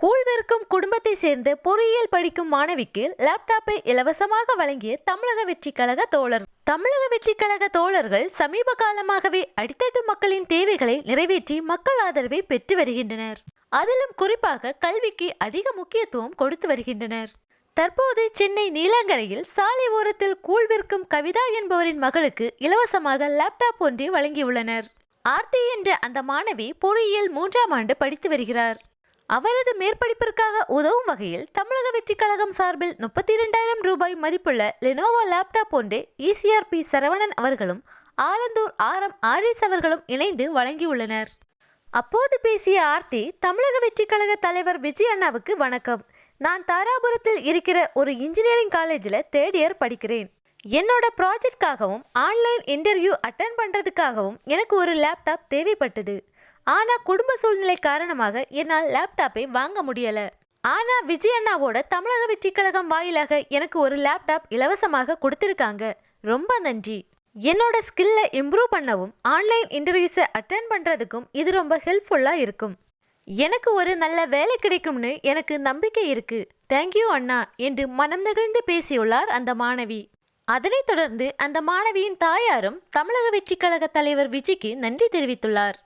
கூழ்விற்கும் குடும்பத்தை சேர்ந்த பொறியியல் படிக்கும் மாணவிக்கு லேப்டாப்பை இலவசமாக வழங்கிய தமிழக வெற்றிக் கழக தோழர். தமிழக வெற்றிக் கழக தோழர்கள் சமீப காலமாகவே அடித்தட்டு மக்களின் தேவைகளை நிறைவேற்றி மக்கள் ஆதரவை பெற்று வருகின்றனர். அதிலும் குறிப்பாக கல்விக்கு அதிக முக்கியத்துவம் கொடுத்து வருகின்றனர். தற்போது சென்னை நீலாங்கரையில் சாலை ஓரத்தில் கூழ் விற்கும் கவிதா என்பவரின் மகளுக்கு இலவசமாக லேப்டாப் ஒன்றை வழங்கியுள்ளனர். ஆர்த்தி என்ற அந்த மாணவி பொறியியல் மூன்றாம் ஆண்டு படித்து வருகிறார். அவரது மேற்படிப்பிற்காக உதவும் வகையில் தமிழக வெற்றிக் கழகம் சார்பில் முப்பத்தி இரண்டாயிரம் ரூபாய் மதிப்புள்ள லெனோவோ லேப்டாப் ஒன்றை இசிஆர்பி சரவணன் அவர்களும் ஆலந்தூர் ஆரம் ஆரிஸ் அவர்களும் இணைந்து வழங்கியுள்ளனர். அப்போது பேசிய ஆர்த்தி தமிழக வெற்றிக் கழக தலைவர் விஜய் அண்ணாவுக்கு வணக்கம். நான் தாராபுரத்தில் இருக்கிற ஒரு இன்ஜினியரிங் காலேஜில் தேர்ட் இயர் படிக்கிறேன். என்னோட ப்ராஜெக்ட்காகவும் ஆன்லைன் இன்டர்வியூ அட்டன் பண்ணுறதுக்காகவும் எனக்கு ஒரு லேப்டாப் தேவைப்பட்டது. ஆனால் குடும்ப சூழ்நிலை காரணமாக என்னால் லேப்டாப்பை வாங்க முடியலை. ஆனால் விஜய் அண்ணாவோட தமிழக வெற்றிக்கழகம் வாயிலாக எனக்கு ஒரு லேப்டாப் இலவசமாக கொடுத்துருக்காங்க. ரொம்ப நன்றி. என்னோட ஸ்கில்லை இம்ப்ரூவ் பண்ணவும் ஆன்லைன் இன்டர்வியூஸை அட்டன் பண்ணுறதுக்கும் இது ரொம்ப ஹெல்ப்ஃபுல்லாக இருக்கும். எனக்கு ஒரு நல்ல வேலை கிடைக்கும்னு எனக்கு நம்பிக்கை இருக்கு. தேங்க்யூ அண்ணா என்று மனம் நெகிழ்ந்து பேசியுள்ளார் அந்த மாணவி. அதனைத் தொடர்ந்து அந்த மாணவியின் தாயாரும் தமிழக வெற்றிக்கழக தலைவர் விஜய்க்கு நன்றி தெரிவித்துள்ளார்.